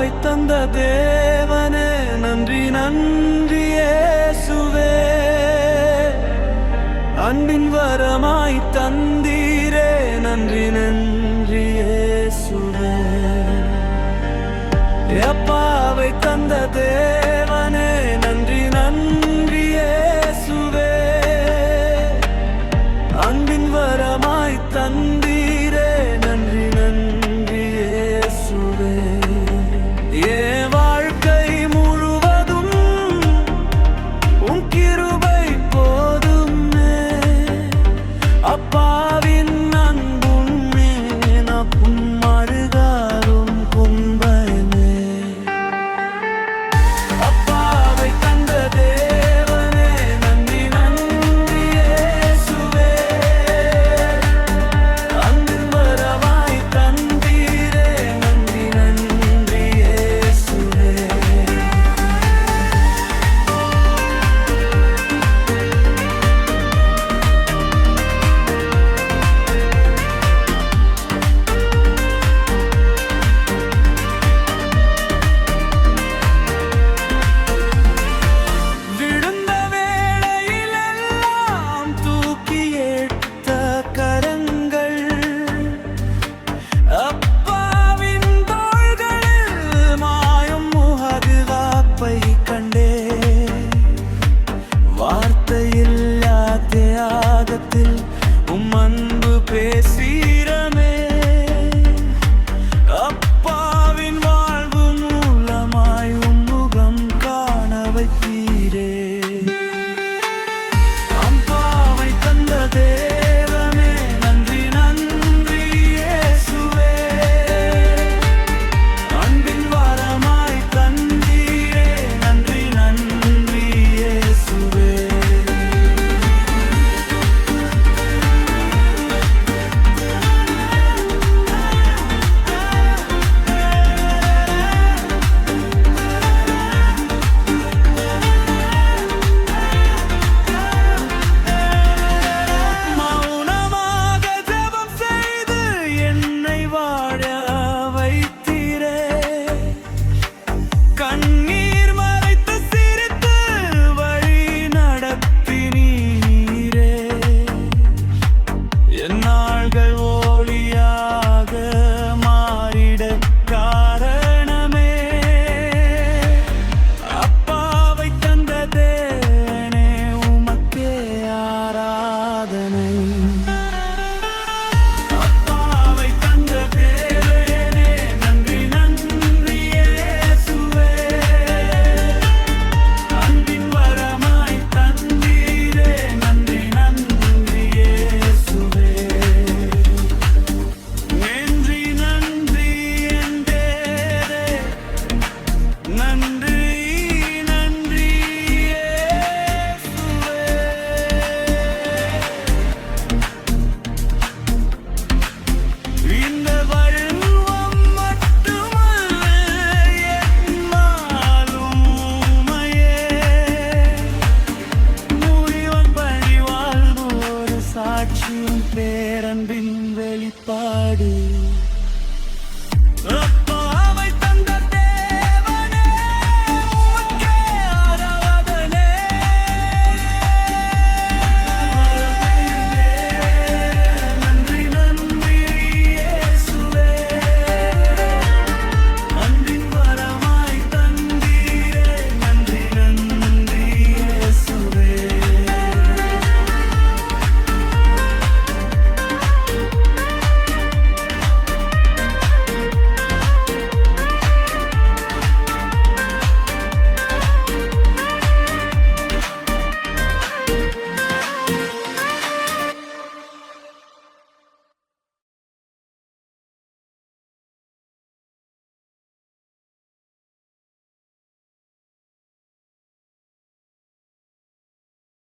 ஆத்மாவை தந்த தேவனே நன்றி நன்றி சுவே அன்பின் வரமாய் தந்தீரே நன்றி நன்றி சுவே அப்பாவை தந்த தேவ party